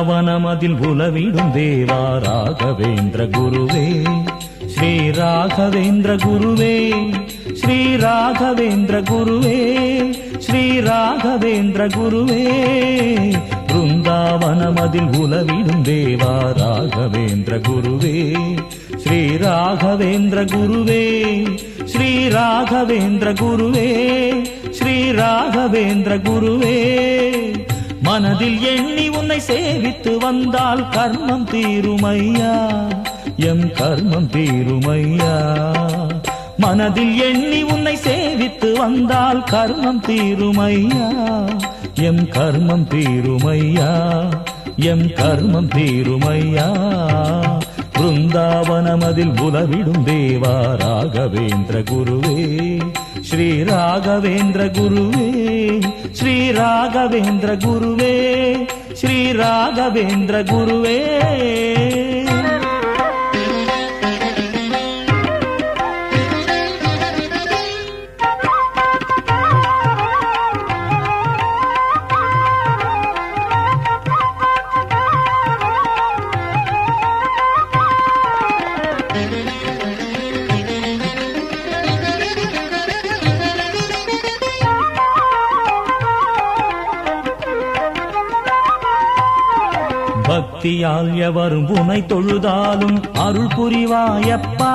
அவனமதில் உலவிடும் தேவா ராகவேந்திர குருவே. ஸ்ரீ ராகவேந்திர குருவே. ஸ்ரீ ராகவேந்திர குருவே. ஸ்ரீ ராகவேந்திர குருவே. பிருந்தாவனமதில் உலவிடும் தேவா ராகவேந்திர குருவே. ஸ்ரீ ராகவேந்திர குருவே. ஸ்ரீ ராகவேந்திர குருவே. ஸ்ரீ ராகவேந்திர குருவே. மனதில் எண்ணி உன்னை சேவித்து வந்தால் கர்மம் தீருமையா? எம் கர்மம் தீருமையா? மனதில் எண்ணி உன்னை சேவித்து வந்தால் கர்மம் தீருமையா? எம் கர்மம் தீருமையா? எம் கர்மம் தீருமையா? பிருந்தாவனமதில் உலவிடும் தேவா ராகவேந்திர குருவே. ஸ்ரீ ராகவேந்திர குருவே. ஸ்ரீ ராகவேந்திர குருவே. ஸ்ரீ ராகவேந்திர குருவே. பக்தியால் எவரும் உனை தொழுதாலும் அருள் புரிவாயப்பா.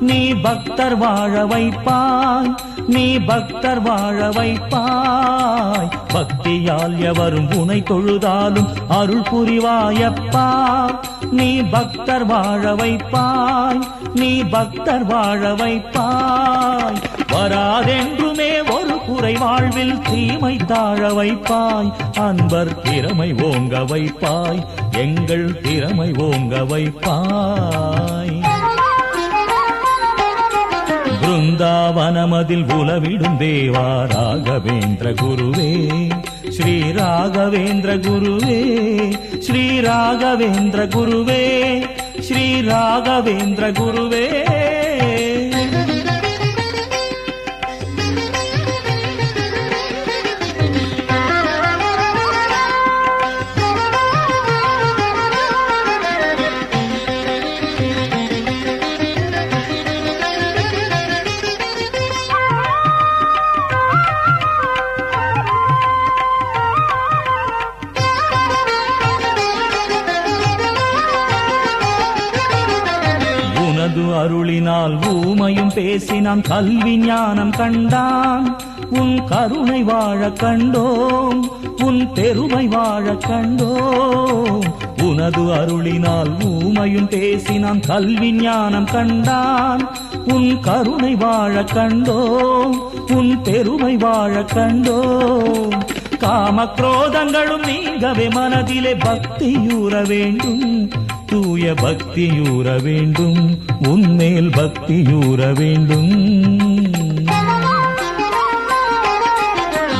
நீ பக்தர் வாழ வைப்பாய் நீ பக்தர் வாழ வைப்பாய். பக்தியால் எவரும் உனை தொழுதாலும் அருள் புரிவாயப்பா. நீ பக்தர் வாழ வைப்பாய் நீ பக்தர் வாழ வைப்பாய். வராதென்றுமே ஓ குறை வாழ்வில் தீமை தாழ வைப்பாய். அன்பர் திறமை ஓங்க வைப்பாய். எங்கள் திறமை ஓங்க வைப்பாய். பிருந்தாவனமதில் உலவிடும் தேவா ராகவேந்திர குருவே. ஸ்ரீ ராகவேந்திர குருவே. ஸ்ரீ ராகவேந்திர குருவே. ஸ்ரீ ராகவேந்திர குருவே. தனது அருளினால் ஊமையும் பேசினான். கல்வி ஞானம் கண்டான். உன் கருணை வாழ கண்டோம். உன் பெருமை வாழ கண்டோம். உனது அருளினால் ஊமையும் பேசினான். கல்வி ஞானம் கண்டான். உன் கருணை வாழ கண்டோம். உன் பெருமை வாழ கண்டோம். காம குரோதங்களும் நீங்கவே மனதிலே பக்தியூற வேண்டும். தூய பக்தியூற வேண்டும் உன்மேல் பக்தியூற வேண்டும்.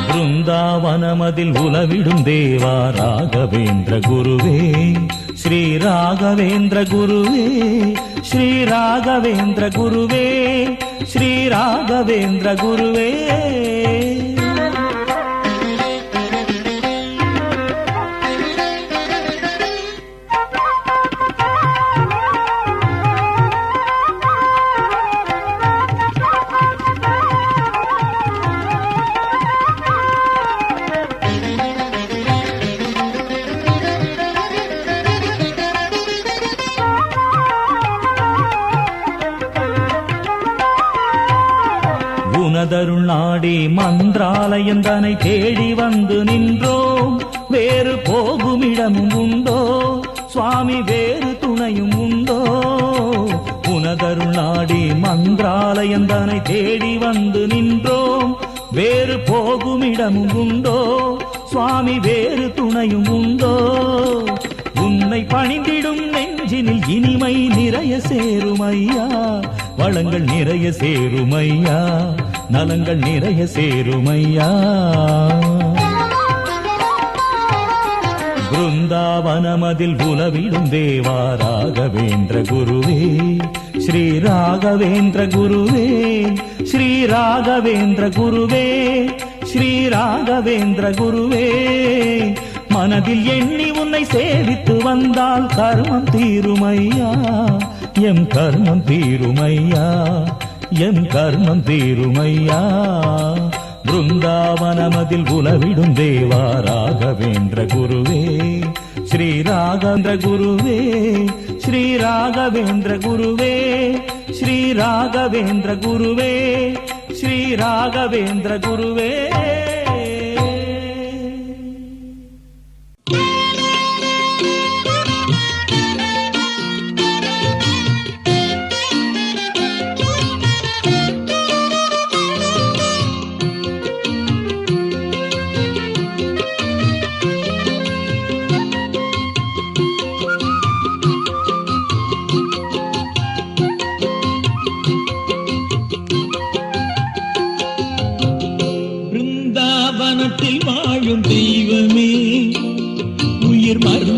பிருந்தாவனமதில் உலவிடும் தேவா ராகவேந்திர குருவே ஸ்ரீ ராகவேந்திர குருவே ஸ்ரீ ராகவேந்திர குருவே ஸ்ரீ ராகவேந்திர குருவே. உனதருள் நாடி மன்றாலயம் தனை தேடி வந்து நின்றோம். வேறு போகுமிடமும் உண்டோ? சுவாமி வேறு துணையும் உண்டோ? உனதருள் நாடி மன்றாலயம் தனை தேடி வந்து நின்றோம். வேறு போகுமிடமும் உண்டோ? சுவாமி வேறு துணையும் உண்டோ? உன்னை பணிந்திடும் நெஞ்சினில் இனிமை நிறைய சேருமையா? வளங்கள் நிறைய சேருமையா? நலங்கள் நிறைய சேருமையா. பிருந்தாவனமதில் உலவிடும் தேவா ராகவேந்திர குருவே. ஸ்ரீ ராகவேந்திர குருவே. ஸ்ரீ ராகவேந்திர குருவே. ஸ்ரீ ராகவேந்திர குருவே. மனதில் எண்ணி உன்னை சேவித்து வந்தால் கர்மம் தீருமையா. எம் கர்மம் தீருமையா. என் கர்மம் தீருமையா? பிருந்தாவனமதில் உலவிடும் தேவா ராகவேந்திர குருவே. ஸ்ரீ ராகவேந்திர குருவே ஸ்ரீ ராகவேந்திர குருவே ஸ்ரீ ராகவேந்திர குருவே ஸ்ரீ ராகவேந்திர குருவே. பிருந்தாவனத்தில் வாழும் தெய்வமே. உயிர் மருந்தாக